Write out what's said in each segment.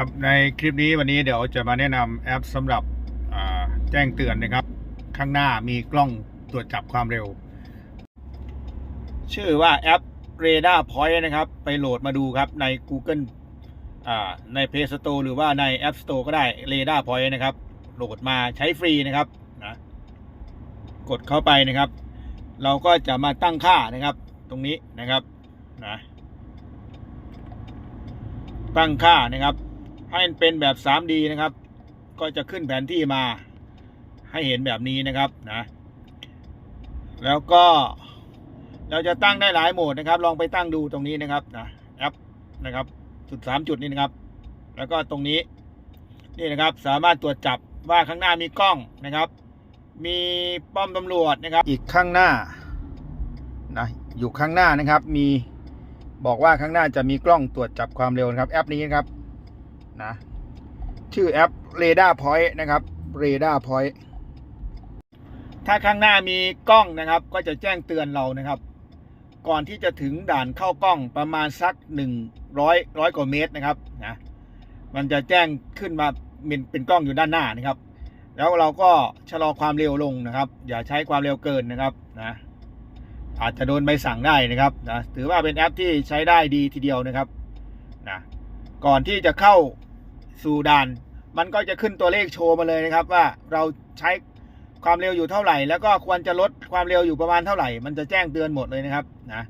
ครับในคลิปนี้วันนี้เดี๋ยวจะมาแนะนำแอปสำหรับแจ้งเตือนนะครับ ข้างหน้ามีกล้องตรวจจับความเร็ว ชื่อว่าแอป Radar Point นะครับ ไปโหลดมาดูครับใน Google ใน Play Store หรือว่าใน App Store ก็ได้ Radar Point นะครับ โหลดมาใช้ฟรีนะครับนะกดเข้าไปนะครับ เราก็จะมาตั้งค่านะครับ ตรงนี้นะครับนะตั้งค่านะครับ ให้มันเป็นแบบ 3D นะครับ ก็จะขึ้นแผนที่มา ให้เห็นแบบนี้นะครับนะ แล้วก็เราจะตั้งได้หลายโหมดนะครับ ลองไปตั้งดูตรงนี้นะครับนะแอปนะครับจุดสามจุดนี้นะครับ แล้วก็ตรงนี้นี่นะครับ สามารถตรวจจับว่าข้างหน้ามีกล้องนะครับ มีป้อมตำรวจนะครับ อีกข้างหน้านะอยู่ข้างหน้านะครับ มีบอกว่าข้างหน้าจะมีกล้องตรวจจับความเร็วนะครับ แอปนี้นะครับ นะ ชื่อแอป Radar Point นะครับ Radar Point ถ้าข้างหน้ามีกล้องนะครับ ก็จะแจ้งเตือนเรานะครับ ก่อนที่จะถึงด่านเข้ากล้องประมาณสักหนึ่งร้อยร้อยกว่าเมตรนะครับนะมันจะแจ้งขึ้นมาเป็นเป็นกล้องอยู่ด้านหน้านะครับ แล้วเราก็ชะลอความเร็วลงนะครับ อย่าใช้ความเร็วเกินนะครับนะอาจจะโดนใบสั่งได้นะครับนะถือว่าเป็นแอปที่ใช้ได้ดีทีเดียวนะครับนะก่อนที่จะเข้า สู่ด่าน มันก็จะขึ้นตัวเลขโชว์มาเลยนะครับ ว่าเราใช้ความเร็วอยู่เท่าไหร่ แล้วก็ควรจะลดความเร็วอยู่ประมาณเท่าไหร่ มันจะแจ้งเตือนหมดเลยนะครับนะ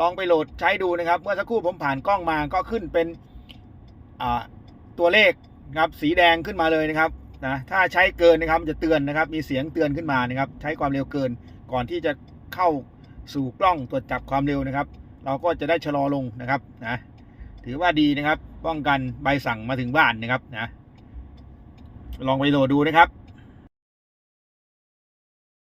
ลองไปโหลดใช้ดูนะครับ เมื่อสักครู่ผมผ่านกล้องมาก็ขึ้นเป็นอ่าตัวเลขนะครับสีแดงขึ้นมาเลยนะครับนะถ้าใช้เกินนะครับมันจะเตือนนะครับ มีเสียงเตือนขึ้นมานะครับ ใช้ความเร็วเกินก่อนที่จะเข้าสู่กล้องตรวจจับความเร็วนะครับ เราก็จะได้ชะลอลงนะครับนะ ถือว่าดีนะครับ ป้องกันใบสั่งมาถึงบ้านนะครับนะ ลองไปโหลดดูนะครับ